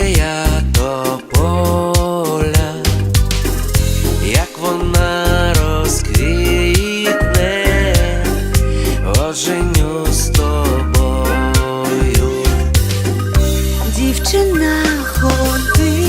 алея тополя, як вона розквітне, оженю з тобою, дівчина ходить.